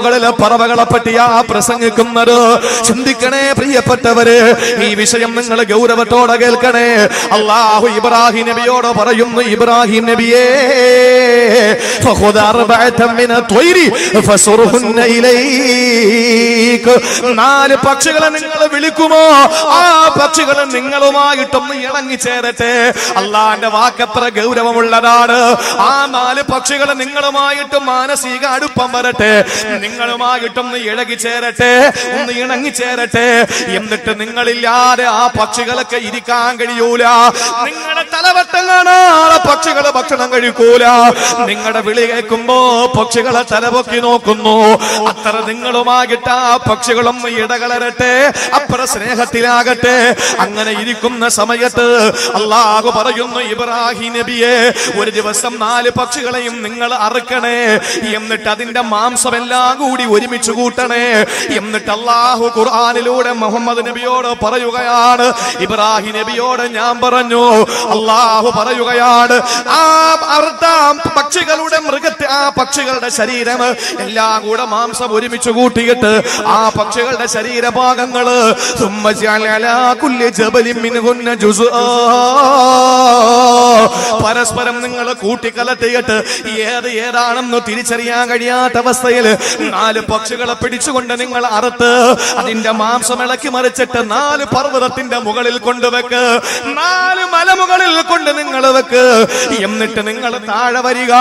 മുകളിലെ പറവകളെ പറ്റിയാ പ്രസംഗിക്കുന്നത്. ചിന്തിക്കണേ പ്രിയപ്പെട്ടവരെ ഈ വിഷയം നിങ്ങൾ ഗൗരവത്തോടെ കേൾക്കണേ. അള്ളാഹു ഇബ്രാഹിം നബിയോട് പറയുന്നു ഇബ്രാഹിം നബിയേ നാല് പക്ഷികളെ നിങ്ങൾ വിളിക്കുമോ? ആ പക്ഷികളെ നിങ്ങളുമായിട്ടൊന്ന് ഇണങ്ങി ചേരട്ടെ അള്ളാന്റെ വാക്കത്ര ഗൗരവമുള്ളതാണ്. ആ നാല് പക്ഷികളെ നിങ്ങളുമായിട്ട് മാനസിക അടുപ്പം വരട്ടെ. നിങ്ങളുമായിട്ടൊന്ന് ഇഴകി ചേരട്ടെ ഒന്ന് ഇണങ്ങി ചേരട്ടെ എന്നിട്ട് നിങ്ങളില്ലാതെ ആ പക്ഷികളൊക്കെ ഇരിക്കാൻ കഴിയൂല. നിങ്ങളെ തലവട്ടം കാണാതെ പക്ഷികളെ ഭക്ഷണം കഴിക്കൂല. നിങ്ങളുടെ വിളി കേൾക്കുമ്പോ പക്ഷികളെ തലപൊക്കി നോക്കുന്നു. അത്ര നിങ്ങളുമാകിട്ട് ആ പക്ഷികളും ഇടകളരട്ടെ അപ്പുറ സ്നേഹത്തിലാകട്ടെ. അങ്ങനെ ഇരിക്കുന്ന സമയത്ത് അള്ളാഹു പറയുന്നു ഇബ്രാഹിം നബിയെ ഒരു ദിവസം നാല് പക്ഷികളെയും നിങ്ങൾ അറുക്കണേ. എന്നിട്ട് അതിന്റെ മാംസം എല്ലാം കൂടി ഒരുമിച്ച് കൂട്ടണേ. എന്നിട്ട് അള്ളാഹു ഖുർആാനിലൂടെ മുഹമ്മദ് നബിയോട് പറയുകയാണ്. ഇബ്രാഹിം നബിയോട് ഞാൻ പറഞ്ഞു അള്ളാഹു പറയുകയാണ് ആ പക്ഷികളുടെ മൃഗത്തെ ആ പക്ഷികളുടെ ശരീരം എല്ലാം കൂടെ മാംസം ഒരുമിച്ച് കൂട്ടിയിട്ട് ആ പക്ഷികളുടെ ശരീരഭാഗങ്ങൾ പരസ്പരം നിങ്ങൾ കൂട്ടിക്കലത്തിയിട്ട് ഏത് ഏതാണെന്ന് തിരിച്ചറിയാൻ കഴിയാത്ത അവസ്ഥയിൽ നാല് പക്ഷികളെ പിടിച്ചുകൊണ്ട് നിങ്ങൾ അറുത്ത് അതിന്റെ മാംസം ഇളക്കി മറിച്ചിട്ട് നാല് പർവതത്തിന്റെ മുകളിൽ കൊണ്ടുവെക്ക് നാല് മലമുകളിൽ കൊണ്ട് നിങ്ങൾ വെക്ക്. എന്നിട്ട് നിങ്ങൾ താഴെ വരിക.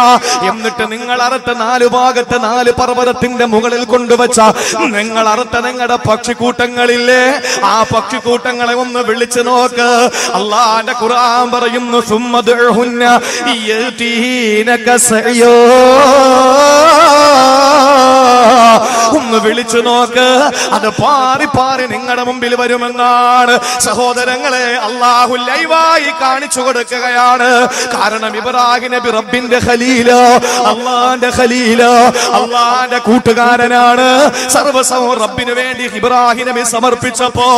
എന്നിട്ട് നിങ്ങൾ അറുത്ത നാല് ഭാഗത്ത് നാല് പർവതത്തിന്റെ മുകളിൽ കൊണ്ടുവച്ച നിങ്ങൾ അറുത്ത നിങ്ങളുടെ പക്ഷിക്കൂട്ടങ്ങളില്ലേ? ആ പക്ഷിക്കൂട്ടങ്ങളെ ഒന്ന് വിളിച്ചു നോക്ക്. അള്ളാന്റെ ഖുർആൻ പറയുന്നു സുമ്മദുഹുന്ന യതീനക സയ്യോ. ഒന്ന് വിളിച്ചു നോക്ക്. അത് പാറി പാറി നിങ്ങളുടെ മുമ്പിൽ വരുമെന്നാണ്. സഹോദരങ്ങളെ അള്ളാഹു ലൈവായി കാണിച്ചു കൊടുക്കുകയാണ്. കാരണം ഇബ്രാഹിം നബി റബ്ബിന്റെ ഖലീല അള്ളാന്റെ ഖലീലോ അള്ളാന്റെ കൂട്ടുകാരനാണ്. സർവസവും റബ്ബിന് വേണ്ടി ഇബ്രാഹിം നബി സമർപ്പിച്ചപ്പോ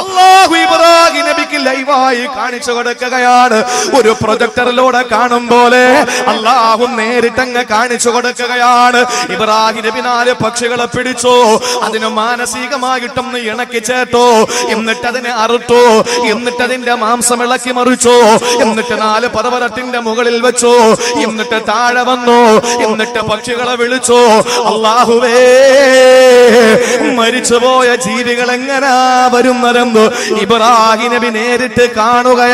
അള്ളാഹു ഇബ്രാഹിം നബിക്ക് ലൈവായി കാണിച്ചു കൊടുക്കുകയാണ്. ഒരു പ്രൊജക്ടറിലൂടെ കാണും പോലെ അള്ളാഹു നേരിട്ടങ്ങ് കാണിച്ചു കൊടുക്കുകയാണ്. ഇബ്രാഹിം നബി നാല് പക്ഷികളെ പിടിച്ചു? അതിന് മാനസികമായിട്ടൊന്ന് ഇണക്കി ചേട്ടോ. എന്നിട്ട് അതിനെ അറുത്തോ. എന്നിട്ട് അതിന്റെ മാംസം ഇളക്കി മറിച്ചു. എന്നിട്ട് നാല് പർവതത്തിന്റെ മുകളിൽ വെച്ചോ. എന്നിട്ട് താഴെ വന്നു. എന്നിട്ട് പക്ഷികളെ വിളിച്ചോ. അള്ളാഹുവേ മരിച്ചുപോയ ജീവികൾ എങ്ങനാ വരുന്നതെന്ന് ഇബ്രാഹിം നബി നേരിട്ട് കാണുകയാണ്.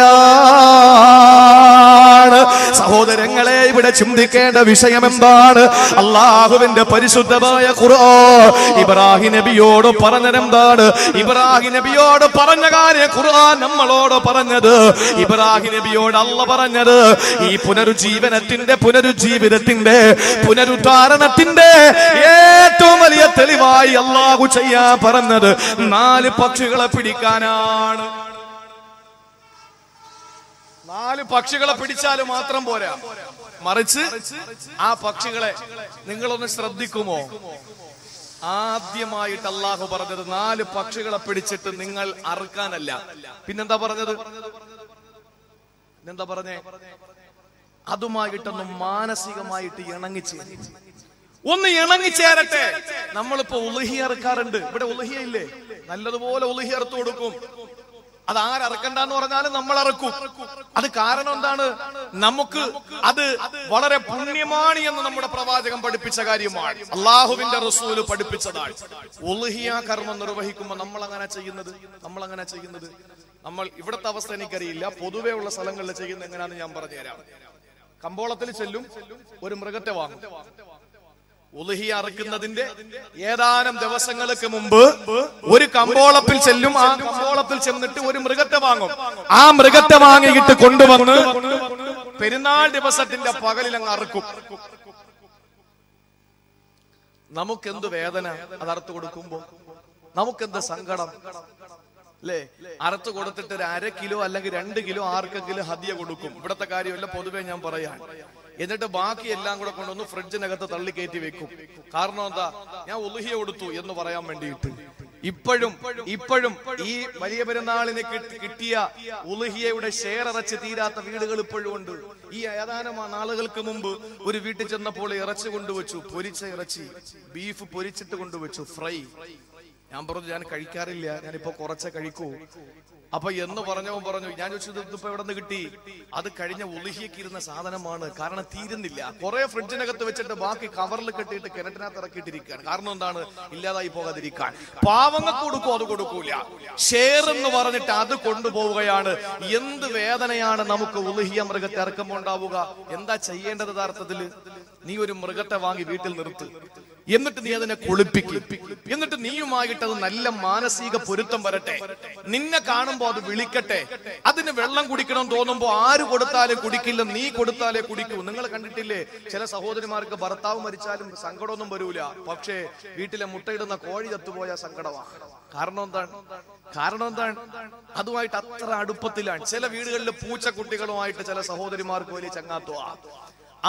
സഹോദരങ്ങളെ ഇവിടെ ചിന്തിക്കേണ്ട വിഷയം എന്താണ് അള്ളാഹുവിന്റെ പരിശുദ്ധമായ ഖുർആൻ ഇബ്രാഹിം നബിയോട് പറഞ്ഞതെന്താണ്? ഇബ്രാഹിം നബിയോട് പറഞ്ഞ കാര്യം ഖുർആൻ നമ്മളോട് പറഞ്ഞത്. ഇബ്രാഹിം നബിയോട് അല്ല പറഞ്ഞത്. ഈ പുനരുജ്ജീവനത്തിന്റെ പുനരുജ്ജീവിതത്തിന്റെ പുനരുദ്ധാരണത്തിന്റെ ഏറ്റവും വലിയ തെളിവായി അള്ളാഹു ചെയ്യാൻ പറഞ്ഞത് നാല് പക്ഷികളെ പിടിക്കാനാണ്. നാല് പക്ഷികളെ പിടിച്ചാൽ മാത്രം പോരാ. മറിച്ച് ആ പക്ഷികളെ നിങ്ങളൊന്ന് ശ്രദ്ധിക്കുമോ? ആദ്യമായിട്ട് അള്ളാഹു പറഞ്ഞത് നാല് പക്ഷികളെ പിടിച്ചിട്ട് നിങ്ങൾ അറുക്കാനല്ല. പിന്നെന്താ പറഞ്ഞത്? പിന്നെന്താ പറഞ്ഞേ? അതുമായിട്ടൊന്നും മാനസികമായിട്ട് ഇണങ്ങിച്ച് ഒന്ന് ഇണങ്ങിച്ചേരട്ടെ നമ്മളിപ്പോ ഉലഹി അറുക്കാറുണ്ട്. ഇവിടെ ഉലഹിയ ഇല്ലേ നല്ലതുപോലെ ഉലഹി അറുത്തു കൊടുക്കും. അത് ആരറക്കണ്ടെന്ന് പറഞ്ഞാലും നമ്മൾ അറക്കും. അത് കാരണം എന്താണ്? നമുക്ക് അത് വളരെ പുണ്യമാണ് എന്ന് നമ്മുടെ പ്രവാചകൻ പഠിപ്പിച്ച കാര്യമാണ്. അള്ളാഹുവിന്റെ റസൂൽ പഠിപ്പിച്ചതാണ്. ഉലുഹിയ കർമ്മം നിർവഹിക്കുമ്പോൾ നമ്മൾ അങ്ങനെ ചെയ്യുന്നത്? നമ്മൾ അങ്ങനെ ചെയ്യുന്നത്? നമ്മൾ ഇവിടുത്തെ അവസ്ഥ എനിക്കറിയില്ല. പൊതുവേ ഉള്ള സ്ഥലങ്ങളിൽ ചെയ്യുന്ന എങ്ങനെയാണെന്ന് ഞാൻ പറഞ്ഞുതരാം. കമ്പോളത്തിൽ ചെല്ലും ഒരു മൃഗത്തെ വാങ്ങും. ഉലഹി അറക്കുന്നതിന്റെ ഏതാനും ദിവസങ്ങൾക്ക് മുമ്പ് ഒരു കമ്പോളത്തിൽ ചെല്ലും ആ ചെന്നിട്ട് ഒരു മൃഗത്തെ വാങ്ങും. ആ മൃഗത്തെ വാങ്ങിയിട്ട് കൊണ്ടുവന്ന് പെരുന്നാൾ ദിവസത്തിന്റെ പകലിൽ അങ്ങ് അറുക്കും. നമുക്കെന്ത് വേദന? അത് അറുത്തു കൊടുക്കുമ്പോ? നമുക്കെന്ത് സങ്കടം? അല്ലേ അറുത്തു കൊടുത്തിട്ട് ഒരു അര കിലോ അല്ലെങ്കിൽ രണ്ട് കിലോ ആർക്കെങ്കിലും ഹതിയ കൊടുക്കും. ഇവിടത്തെ കാര്യമല്ല പൊതുവേ ഞാൻ പറയാൻ. എന്നിട്ട് ബാക്കി എല്ലാം കൂടെ കൊണ്ടുവന്ന് ഫ്രിഡ്ജിനകത്ത് തള്ളി കയറ്റി വെക്കും. കാരണം എന്താ? ഞാൻ ഉലുഹിയ കൊടുത്തു എന്ന് പറയാൻ വേണ്ടിയിട്ട്. ഇപ്പോഴും ഇപ്പോഴും ഈ വലിയ പെരുന്നാളിന് കിട്ടിയ ഉലുഹിയയുടെ ഷെയർ തീരാത്ത വീടുകൾ ഇപ്പോഴും ഉണ്ട്. ഈ ഏതാനും നാളുകൾക്ക് മുമ്പ് ഒരു വീട്ടിൽ ചെന്നപ്പോൾ ഇറച്ചി കൊണ്ടുവച്ചു പൊരിച്ച ഇറച്ചി ബീഫ് പൊരിച്ചിട്ട് കൊണ്ടുവച്ചു ഫ്രൈ ഞാൻ പറഞ്ഞു ഞാൻ കഴിക്കാറില്ല ഞാനിപ്പോ കുറച്ചേ കഴിക്കൂ. അപ്പൊ എന്ന് പറഞ്ഞവൻ പറഞ്ഞു ഞാൻ ചോദിച്ചത് ഇതിപ്പോ എവിടെ നിന്ന് കിട്ടി? അത് കഴിഞ്ഞ ഒളിഹിയൊക്കെ ഇരുന്ന സാധനമാണ്. കാരണം തീരുന്നില്ല. കുറെ ഫ്രിഡ്ജിനകത്ത് വെച്ചിട്ട് ബാക്കി കവറിൽ കെട്ടിയിട്ട് കിണറ്റിനകത്ത് ഇറക്കിയിട്ടിരിക്കുകയാണ്. കാരണം എന്താണ്? ഇല്ലാതായി പോകാതിരിക്കാൻ. പാവങ്ങൾക്ക് കൊടുക്കും അത് കൊടുക്കൂല. ഷെയർ എന്ന് പറഞ്ഞിട്ട് അത് കൊണ്ടുപോവുകയാണ്. എന്ത് വേദനയാണ് നമുക്ക് ഉലുഹിയ മൃഗത്തെ ഇറക്കുമ്പോൾ ഉണ്ടാവുക? എന്താ ചെയ്യേണ്ടത് യഥാർത്ഥത്തിൽ? നീ ഒരു മൃഗത്തെ വാങ്ങി വീട്ടിൽ നിർത്ത്. എന്നിട്ട് നീ അതിനെ കുളിപ്പിക്കും. എന്നിട്ട് നീയുമായിട്ട് അത് നല്ല മാനസിക പൊരുത്തം വരട്ടെ. നിന്നെ കാണുമ്പോ അത് വിളിക്കട്ടെ. അതിന് വെള്ളം കുടിക്കണം തോന്നുമ്പോ ആര് കൊടുത്താലും കുടിക്കില്ല നീ കൊടുത്താലേ കുടിക്കൂ. നിങ്ങൾ കണ്ടിട്ടില്ലേ? ചില സഹോദരിമാർക്ക് ഭർത്താവ് മരിച്ചാലും സങ്കടമൊന്നും വരൂല. പക്ഷേ വീട്ടിലെ മുട്ടയിടുന്ന കോഴി ചത്തുപോയ സങ്കടമാണ് കാരണം എന്താണ്? കാരണം എന്താണ്? അതുമായിട്ട് അത്ര അടുപ്പത്തിലാണ്. ചില വീടുകളിൽ പൂച്ചക്കുട്ടികളുമായിട്ട് ചില സഹോദരിമാർക്ക് വലിയ ചങ്ങാത്തുവാ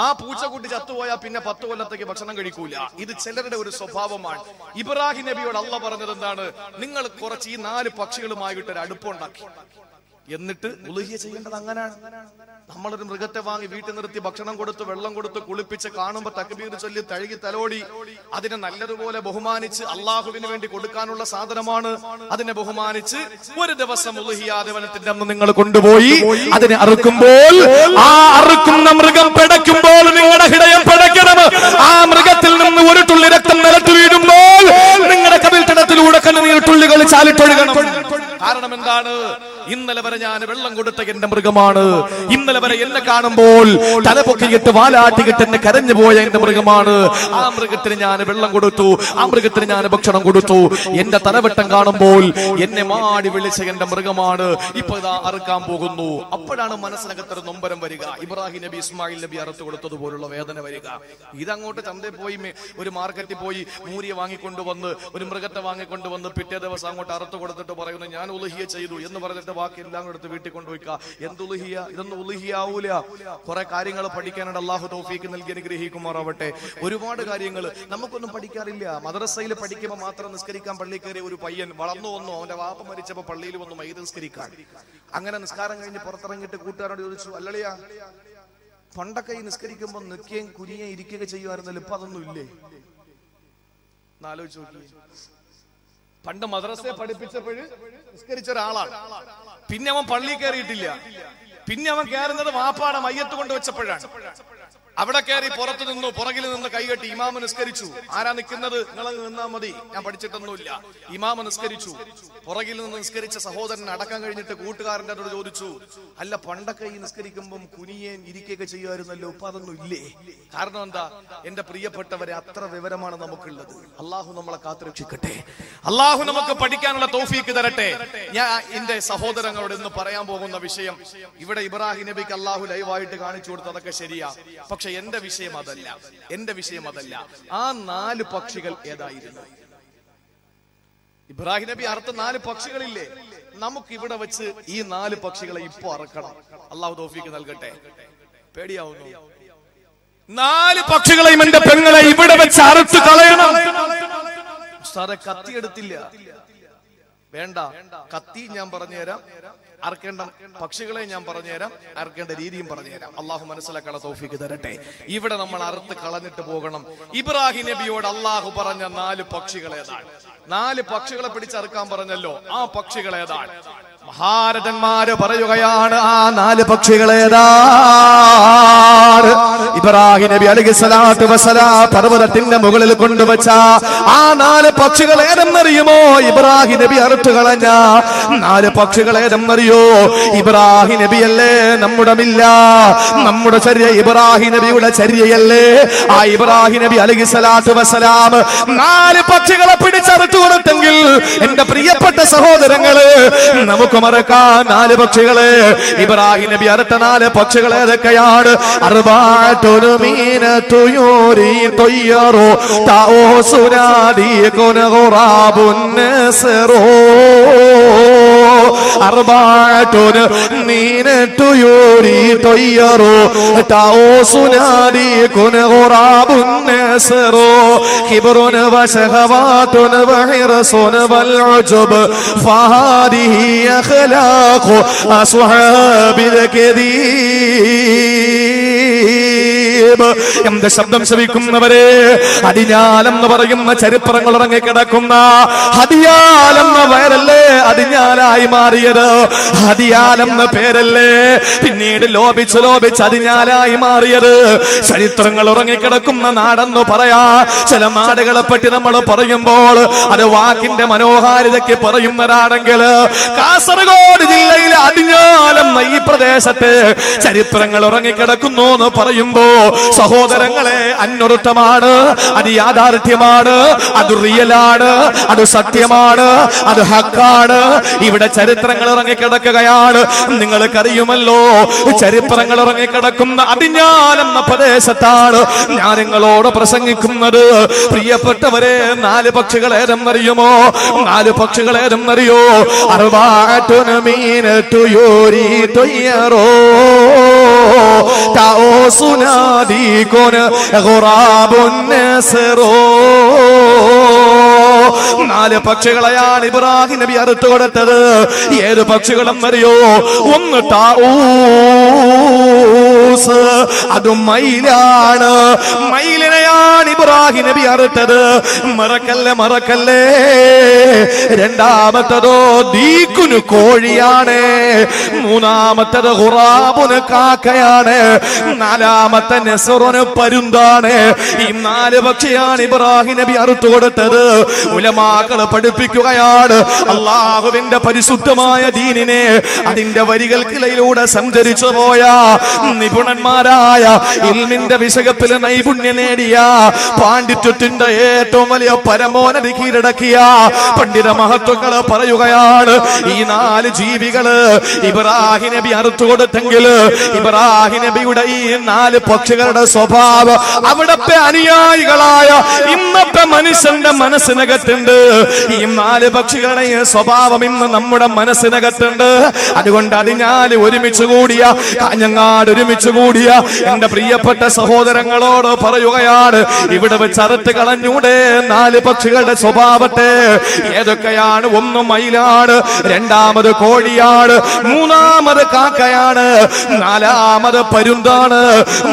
ആ പൂച്ചക്കുട്ടി ചത്തുപോയാൽ പിന്നെ പത്ത് കൊല്ലത്തേക്ക് ഭക്ഷണം കഴിക്കൂല. ഇത് ചിലരുടെ ഒരു സ്വഭാവമാണ്. ഇബ്രാഹിം നബിയോട് അള്ള പറഞ്ഞത് എന്താണ്? നിങ്ങൾ കുറച്ച് ഈ നാല് പക്ഷികളുമായിട്ട് ഒരു അടുപ്പുണ്ടാക്കി എന്നിട്ട് ഉലുഹിയ ചെയ്യേണ്ടത് അങ്ങനെയാണ്. നമ്മളൊരു മൃഗത്തെ വാങ്ങി വീട്ടിൽ നിർത്തി ഭക്ഷണം കൊടുത്ത് വെള്ളം കൊടുത്ത് കുളിപ്പിച്ച് കാണുമ്പോ തക്കബീർ ചൊല്ലി തഴുകി തലോടി. അതിനെ നല്ലതുപോലെ ബഹുമാനിച്ച് അള്ളാഹുവിന് വേണ്ടി കൊടുക്കാനുള്ള സാധനമാണ്. അതിനെ ബഹുമാനിച്ച് ഒരു ദിവസം ഉലുഹിയാദവനത്തിന്റെ അന്ന് നിങ്ങൾ കൊണ്ടുപോയി. അതിനെ അറുക്കുമ്പോൾ ആ അറുക്കുന്ന മൃഗം പിടയ്ക്കുമ്പോൾ നിങ്ങളുടെ ഹൃദയം പിടയ്ക്കണം. ആ മൃഗത്തിൽ നിന്ന് ഒരു തുള്ളി രക്തം നിലത്ത് വീഴുമ്പോൾ നിങ്ങളുടെ കവിൽ തടത്തിലൂടെ കണ്ണുനീർ തുള്ളികൾ ചാലിട്ടൊഴുകണം. കാരണം എന്താണ്? ഇന്നലെ വരെ ഞാൻ വെള്ളം കൊടുത്ത എന്റെ മൃഗമാണ്. ഇന്നലെ വരെ എന്നെ കാണുമ്പോൾ തല പൊക്കിയിട്ട് വാലാട്ടിയിട്ട് എന്നെ കരഞ്ഞു പോയ എന്റെ മൃഗമാണ്. ആ മൃഗത്തിന് ഞാൻ വെള്ളം കൊടുത്തു. ആ മൃഗത്തിന് ഞാൻ ഭക്ഷണം കൊടുത്തു. എന്റെ തലവെട്ടം കാണുമ്പോൾ എന്നെ മാടി വിളിച്ച എന്റെ മൃഗമാണ്. ഇപ്പൊ ഇതാ അറുക്കാൻ പോകുന്നു. അപ്പോഴാണ് മനസ്സിനകത്തൊരു നൊമ്പരം വരിക. ഇബ്രാഹിം നബി ഇസ്മായിൽ നബി അറുത്തു കൊടുത്തതുപോലുള്ള വേദന വരിക. ഇതങ്ങോട്ട് ചന്തയിൽ പോയി ഒരു മാർക്കറ്റിൽ പോയി മൂരിയെ വാങ്ങിക്കൊണ്ടുവന്ന് ഒരു മൃഗത്തെ വാങ്ങിക്കൊണ്ടുവന്ന് പിറ്റേ ദിവസം അങ്ങോട്ട് അറുത്തു കൊടുത്തിട്ട് പറയുന്നു ഞാൻ ഉലഹിയ ചെയ്തു എന്ന് പറഞ്ഞിട്ട് ബാക്കി എല്ലാം എടുത്ത് വീട്ടിൽ കൊണ്ടുപോയിക്ക. എന്ത് ഉലുഹിയ ഇതൊന്നും ആവൂല കുറെ കാര്യങ്ങൾ പഠിക്കാനായിട്ട് അള്ളാഹു തോഫീക്ക് നൽകി അനുഗ്രഹിക്കുമാറാവട്ടെ. ഒരുപാട് കാര്യങ്ങൾ നമുക്കൊന്നും പഠിക്കാറില്ല. മദ്രസയിൽ പഠിക്കുമ്പോൾ മാത്രം നിസ്കരിക്കാൻ പള്ളി കയറിയ ഒരു പയ്യൻ വളർന്നു വന്നു. അവന്റെ വാപ്പ മരിച്ചപ്പോ പള്ളിയിൽ വന്നു മൈത് നിസ്കരിക്കാൻ. അങ്ങനെ നിസ്കാരം കഴിഞ്ഞ് പുറത്തിറങ്ങിയിട്ട് കൂട്ടുകാരോട് ചോദിച്ചു അല്ലളിയ പണ്ടൊക്കെ ഈ നിസ്കരിക്കുമ്പോൾ നിൽക്കുകയും കുനിയുകയും ഇരിക്കുക ചെയ്യുമായിരുന്നല്ലോ ഇപ്പൊ അതൊന്നും ഇല്ലേ? പണ്ട് മദ്രസയെ പഠിപ്പിച്ചപ്പോഴ് നിസ്കരിച്ച ഒരാളാണ്. പിന്നെ അവൻ പള്ളി കയറിയിട്ടില്ല. പിന്നെ അവൻ കയറുന്നത് വാപ്പാടെ മയ്യത്ത് കൊണ്ട് വെച്ചപ്പോഴാണ്. അവിടെ കയറി പുറത്തു നിന്നു പുറകിൽ നിന്ന് കൈകെട്ടി ഇമാമ നിസ്കരിച്ചു. ആരാ നിൽക്കുന്നത്? നിങ്ങൾ നിന്നാ മതി. ഞാൻ പഠിച്ചിട്ടൊന്നുമില്ല. ഇമാമ നിസ്കരിച്ചു. പുറകിൽ നിന്ന് നിസ്കരിച്ച സഹോദരൻ അടക്കം കഴിഞ്ഞിട്ട് കൂട്ടുകാരന്റെ അതോട് ചോദിച്ചു അല്ല പണ്ടൊക്കെ ഈ നിസ്കരിക്കുമ്പം കുനിയേൻ ഇരിക്കുകയൊക്കെ ചെയ്യുമായിരുന്നല്ലോ? ഇപ്പൊ അതൊന്നും ഇല്ലേ? കാരണം എന്താ? എന്റെ പ്രിയപ്പെട്ടവരെ അത്ര വിവരമാണ് നമുക്കുള്ളത്. അള്ളാഹു നമ്മളെ കാത്തുരക്ഷിക്കട്ടെ. അള്ളാഹു നമുക്ക് പഠിക്കാനുള്ള തോഫീക്ക് തരട്ടെ. ഞാൻ എന്റെ സഹോദരങ്ങളോട് ഇന്ന് പറയാൻ പോകുന്ന വിഷയം ഇവിടെ ഇബ്രാഹിം നബിക്ക് അള്ളാഹു ലൈവായിട്ട് കാണിച്ചു കൊടുത്തതൊക്കെ ശരിയാ. പക്ഷെ എന്റെ വിഷയം അതല്ല. എന്റെ വിഷയം അതല്ല. ആ നാല് പക്ഷികൾ ഏതായിരുന്നു? ഇബ്രാഹിം നബി അറുത്ത നാല് പക്ഷികളില്ലേ? നമുക്ക് ഇവിടെ വെച്ച് ഈ നാല് പക്ഷികളെ ഇപ്പൊ അറക്കണം. അള്ളാഹു തോഫിക്ക് നൽകട്ടെ. പേടിയാവുന്നു. നാല് പക്ഷികളെയും എന്റെ പെങ്ങളെ ഇവിടെ വെച്ച് അറുത്ത് കളയണം. കത്തിയെടുത്തില്ല വേണ്ട. കത്തി ഞാൻ പറഞ്ഞുതരാം. അറക്കേണ്ട പക്ഷികളെ ഞാൻ പറഞ്ഞുതരാം. അറക്കേണ്ട രീതിയും പറഞ്ഞുതരാം. അള്ളാഹു മനസ്സിലാക്കാനുള്ള തോഫിക്ക് തരട്ടെ. ഇവിടെ നമ്മൾ അറുത്ത് കളഞ്ഞിട്ട് പോകണം. ഇബ്രാഹിം നബിയോട് അള്ളാഹു പറഞ്ഞ നാല് പക്ഷികൾ ഏതാണ്? നാല് പക്ഷികളെ പിടിച്ചറുക്കാൻ പറഞ്ഞല്ലോ. ആ പക്ഷികൾ ഏതാണ്? മഹാരഥന്മാര് പറയുകയാണ് ആ നാല് പക്ഷികളേതാണ് ഇബ്രാഹിം നബി അലൈഹി സ്വലാത്തു വസ്സലാം പർവതത്തിന്റെ മുകളിൽ കൊണ്ടുവച്ച ആ നാല് പക്ഷികൾ ഏതെന്നറിയുമോ? ഇബ്രാഹിം നബി അറുത്തു കളഞ്ഞ നാല് പക്ഷികൾ ഏതെന്നറിയോ? ഇബ്രാഹിം നബിയല്ലേ നമ്മുടെ മില്ല. നമ്മുടെ ചര്യ ഇബ്രാഹിം നബിയുടെ ചര്യയല്ലേ. ആ ഇബ്രാഹിം നബി അലൈഹി സ്വലാത്തു വസ്സലാം നാല് പക്ഷികളെ പിടിച്ചറുത്തു കൊടുത്തെങ്കിൽ എന്റെ പ്രിയപ്പെട്ട സഹോദരങ്ങൾ നമുക്ക് മറക്കാം നാല് പക്ഷികളെ. ഇബ്രാഹിം നബി അറുത്ത നാല് പക്ഷികളെ ഏതൊക്കെയാണ്? തുന മീന തുയോരി തുയറോ താഹോ സുനാദി കുന ഖുറാബുൻ നസറോ. അർബാതുന മീന തുയോരി തുയറോ താഹോ സുനാദി കുന ഖുറാബുൻ നസറോ. ഖിബ്റുൻ വശഹവാതുൻ വഹിറസുൻ വൽ ഉജബ് ഫാദിഹി അഖ്ലാഖു ഹബീബ് എന്റെ ശബ്ദം ശ്രവിക്കുന്നവരെ അടിഞ്ഞാലെന്ന് പറയുന്ന ചരിത്രങ്ങൾ ഉറങ്ങി കിടക്കുന്ന ഹതിയാലെന്ന പേരല്ലേ അടിഞ്ഞാലായി മാറിയത്? ഹതിയാലെന്ന പേരല്ലേ പിന്നീട് ലോപിച്ച് ലോപിച്ച് അടിഞ്ഞാലായി മാറിയത്? ചരിത്രങ്ങൾ ഉറങ്ങിക്കിടക്കുന്ന നാടെന്ന് പറയാ. ചില നാടുകളെ പറ്റി നമ്മൾ പറയുമ്പോൾ അത് വാക്കിന്റെ മനോഹാരിതയ്ക്ക് പറയുന്നതാണെങ്കിൽ കാസർഗോഡ് ജില്ലയിലെ അടിഞ്ഞ അടിഞ്ഞാലെന്ന ഈ പ്രദേശത്ത് ചരിത്രങ്ങൾ ഉറങ്ങിക്കിടക്കുന്നു എന്ന് പറയുമ്പോ സഹോദരങ്ങളെ അന്വർത്ഥമാണ് അത് യാഥാർത്ഥ്യമാണ് അത് റിയലാണ് അത് സത്യമാണ് അത് ഹക്കാണ്. ഇവിടെ ചരിത്രങ്ങൾ ഇറങ്ങിക്കിടക്കുകയാണ് നിങ്ങൾക്കറിയുമല്ലോ ചരിത്രങ്ങൾ ഇറങ്ങിക്കിടക്കുന്ന അടിഞ്ഞാലെന്ന പ്രദേശത്താണ് ഞാൻ നിങ്ങളോട് പ്രസംഗിക്കുന്നത്. പ്രിയപ്പെട്ടവരെ നാല് പക്ഷികളേതെന്നറിയുമോ നാല് പക്ഷികളേതെന്നറിയോ അറുപാറ്റുന മീനറ്റുയോരി തൊയ്യറോ تعوص സുനാദി غراب النسر. നാല് പക്ഷികളെയാണ് ഇബ്രാഹിം നബി അറുത്തു കൊടുത്തത്. ഏത് പക്ഷികളും അറിയോ ഒന്ന് താഊസ്. അത് മയിലാണ്. ഇബ്രാഹിം നബി അറുത്തത് മറക്കല്ലേ മറക്കല്ലേ? രണ്ടാമത്തതോ ദീക്കുന് കോഴിയാണ്. മൂന്നാമത്തത് ഹുറാബുന് കാക്കയാണ്. നാലാമത്തെ നെസറുന് പരുന്താണ്. ഈ നാല് പക്ഷിയാണ് ഇബ്രാഹിം നബി അറുത്തു കൊടുത്തത്. ഉലമാക്കൾ പഠിപ്പിക്കുകയാണ്. അള്ളാഹുവിന്റെ പരിശുദ്ധമായ ദീനിനെ അതിന്റെ വരികൾക്കിടയിലൂടെ സഞ്ചരിച്ചു പോയ നിപുണന്മാരായ ഇൽമിന്റെ വിഷയത്തിൽ നൈപുണ്യം നേടിയ പാണ്ഡിത്യത്തിന്റെ ഏറ്റവും വലിയ പരമോന്നതി കീഴടക്കിയ പണ്ഡിത മഹത്വങ്ങൾ പറയുകയാണ് ഈ നാല് ജീവികൾ ഇബ്രാഹിം നബി അറുത്തു കൊടുത്തെങ്കിൽ ഇബ്രാഹിം നബിയുടെ ഈ നാല് പക്ഷികളുടെ സ്വഭാവം അവിടത്തെ അനുയായികളായ ഇന്നത്തെ മനുഷ്യന്റെ മനസ്സിനകത്തുണ്ട്. ഈ നാല് പക്ഷികളുടെ സ്വഭാവം ഇന്ന് നമ്മുടെ മനസ്സിനകത്തുണ്ട്. അതുകൊണ്ട് അതിനാൽ ഒരുമിച്ച് കൂടിയ കാഞ്ഞങ്ങാട് ഒരുമിച്ച് കൂടിയ എന്റെ പ്രിയപ്പെട്ട സഹോദരങ്ങളോട് പറയുകയാണ് ഇവിടെ അറുത്ത് കളഞ്ഞൂടെ. നാല് പക്ഷികളുടെ സ്വഭാവത്തെ ഏതൊക്കെയാണ്? ഒന്ന് മയിലാണ് രണ്ടാമത് കോഴിയാണ് മൂന്നാമത് കാക്കയാണ് നാലാമത് പരുന്താണ്.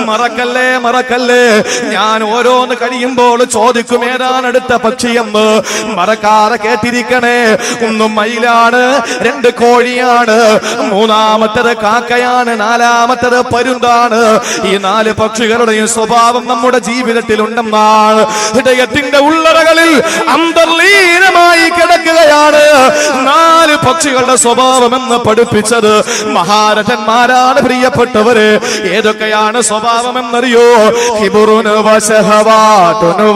മറക്കല്ലേ മറക്കല്ലേ? ഞാൻ ഓരോന്ന് കഴിയുമ്പോൾ ചോദിക്കും ഏതാണ് അടുത്ത പക്ഷിയെന്ന് മറക്കാതെ കേട്ടിരിക്കണേ ഒന്ന് മയിലാണ് രണ്ട് കോഴിയാണ് മൂന്നാമത്തത് കാക്കയാണ് നാലാമത്തത് പരുന്താണ്. ഈ നാല് പക്ഷികളുടെയും സ്വഭാവം നമ്മുടെ ജീവിതത്തിൽ ഉണ്ടെന്നാണ് ഹൃദയത്തിന്റെ ഉള്ളറകളിൽ അന്തർലീനമായി കിടക്കുകയാണ്. നാല് പക്ഷികളുടെ സ്വഭാവം എന്ന് പഠിപ്പിച്ചത് മഹാരഥന്മാരാണ് പ്രിയപ്പെട്ടവര്. ഏതൊക്കെയാണ് സ്വഭാവം എന്നറിയോ ഹിബുറുന് വശഹവാട്ടുന്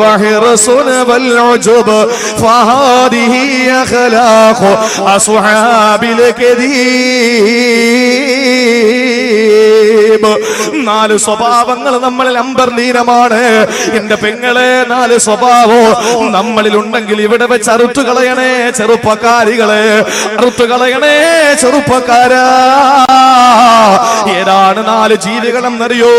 അഖലാഖു കദീബ് നാല് സ്വഭാവങ്ങൾ നമ്മളിൽ അമ്പർലീനമാണ് എന്റെ പെങ്ങളെ നാല് സ്വഭാവം നമ്മളിൽ ഉണ്ടെങ്കിൽ ഇവിടെ വെച്ച് അറുത്തു കളയണേ ചെറുപ്പക്കാരികളെ അറുത്തു കളയണേ ചെറുപ്പക്കാരാ. ഏതാണ് നാല് ജീവികളെന്നറിയോ?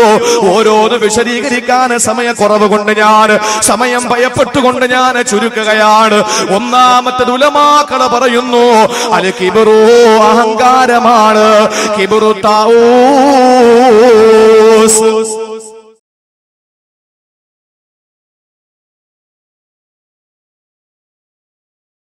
ഓരോന്ന് വിശദീകരിക്കാൻ സമയക്കുറവ് കൊണ്ട് ഞാൻ സമയം ഭയപ്പെട്ടുകൊണ്ട് ഞാൻ ചുരുക്കുകയാണ്. ഒന്നാമത്തെ ഉലമാക്കള പറയുന്നു അൽ കിബറു അഹങ്കാരമാണ്. കിബറു താഊസ്